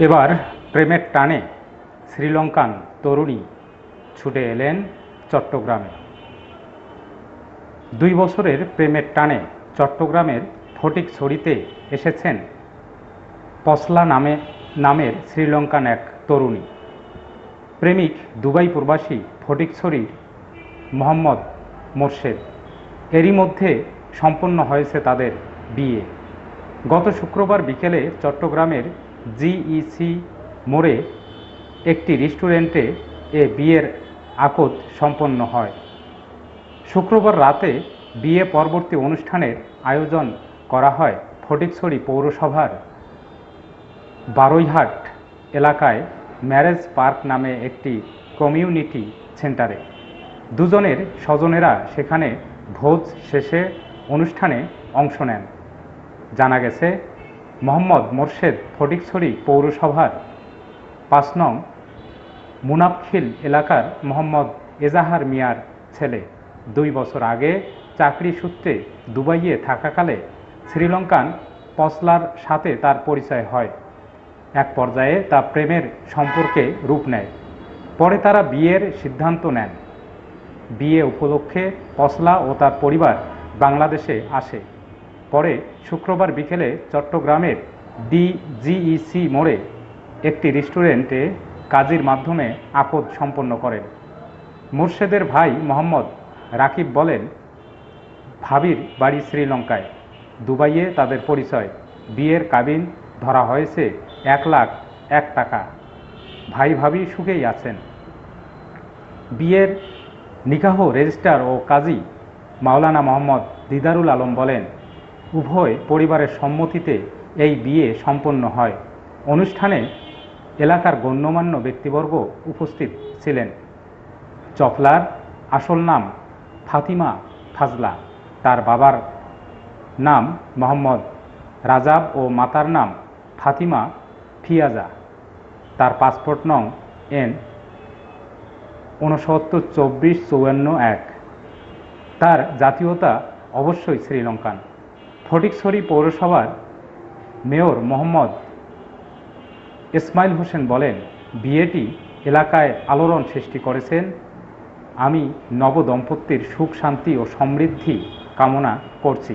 এবার প্রেমের টানে শ্রীলঙ্কান তরুণী ছুটে এলেন চট্টগ্রামে। দুই বছরের প্রেমের টানে চট্টগ্রামের ফটিকছড়িতে এসেছেন পসলা নামে, নামের শ্রীলঙ্কান এক তরুণী। প্রেমিক দুবাই প্রবাসী ফটিকছড়ির মোহাম্মদ মোর্শেদ। এরই মধ্যে সম্পন্ন হয়েছে তাদের বিয়ে। গত শুক্রবার বিকেলে চট্টগ্রামের জিইসি মোড়ে একটি রেস্টুরেন্টে এ বিয়ের আকদ সম্পন্ন হয়। শুক্রবার রাতে বিয়ে পরবর্তী অনুষ্ঠানের আয়োজন করা হয় ফটিকছড়ি পৌরসভার বারৈহাট এলাকায় ম্যারেজ পার্ক নামে একটি কমিউনিটি সেন্টারে। দুজনের স্বজনেরা সেখানে ভোজ শেষে অনুষ্ঠানে অংশ নেন। জানা গেছে মোহাম্মদ মোর্শেদ ফটিকছড়ি পৌরসভার পাঁচ নং মুনাফখিল এলাকার মোহাম্মদ এজাহার মিয়ার ছেলে। দুই বছর আগে চাকরি সূত্রে দুবাইয়ে থাকাকালে শ্রীলঙ্কান পসলার সাথে তার পরিচয় হয়। এক পর্যায়ে তা প্রেমের সম্পর্কে রূপ নেয়। পরে তারা বিয়ের সিদ্ধান্ত নেন। বিয়ে উপলক্ষে পসলা ও তার পরিবার বাংলাদেশে আসে। পরে শুক্রবার বিকেলে চট্টগ্রামের ডিজিইসি মোড়ে একটি রেস্টুরেন্টে কাজের মাধ্যমে আপদ সম্পন্ন করেন। মুর্শেদের ভাই মোহাম্মদ রাকিব বলেন, ভাবির বাড়ি শ্রীলঙ্কায়। দুবাইয়ে তাদের পরিচয়। বিয়ের কাবিন ধরা হয়েছে এক লাখ এক টাকা। ভাই ভাবি সুখেই আছেন। বিয়ের নিকাহ রেজিস্ট্রার ও কাজী মাওলানা মোহাম্মদ দিদারুল আলম বলেন উভয় পরিবারের সম্মতিতে এই বিয়ে সম্পন্ন হয়। অনুষ্ঠানে এলাকার গণ্যমান্য ব্যক্তিবর্গ উপস্থিত ছিলেন। চপলার আসল নাম ফাতিমা ফাজলা তার বাবার নাম মোহাম্মদ রাজাব ও মাতার নাম ফাতিমা ফিয়াজা। তার পাসপোর্ট নং এন ঊনসত্তর চব্বিশ চৌয়ান্ন এক। তার জাতীয়তা অবশ্যই শ্রীলঙ্কান। ফটিকছড়ি পৌরসভার মেয়র মোহাম্মদ ইসমাইল হোসেন বলেন বিয়েটি এলাকায় আলোড়ন সৃষ্টি করেছেন। আমি নবদম্পতির সুখ শান্তি ও সমৃদ্ধি কামনা করছি।